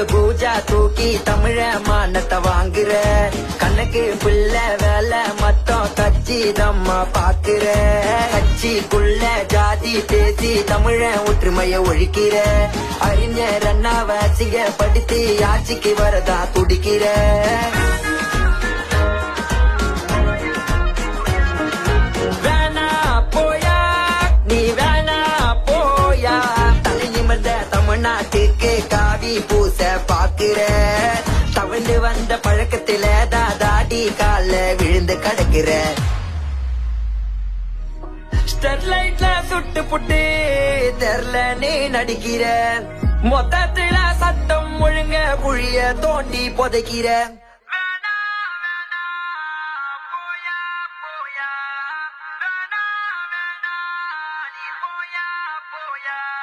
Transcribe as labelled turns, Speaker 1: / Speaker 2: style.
Speaker 1: கண்ணுக்கு பூஜா தூக்கி தமிழ மானத்தை வாங்குற. கண்ணுக்கு பிள்ளை வேலை மொத்தம் கட்சி தம்மா பாக்குற. கட்சிக்குள்ள ஜாதி பேசி தமிழ ஒற்றுமைய ஒழிக்கிற. அறிஞர் அண்ணாவை அசிங்கப்படுத்தி ஆட்சிக்கு வரதா துடிக்கிற. வேணா சாவி பூச பாக்குற தவண்டு வந்த பழக்கத்தில தாதாடி கால விழுந்து கிடக்குற. ஸ்டெர்லைட்ல சுட்டு புட்டு தெரியல நீ நடிக்கிற. மொத்தத்துல சத்தம் ஒழுங்க புழிய தோண்டி புதைக்கிற. yeah.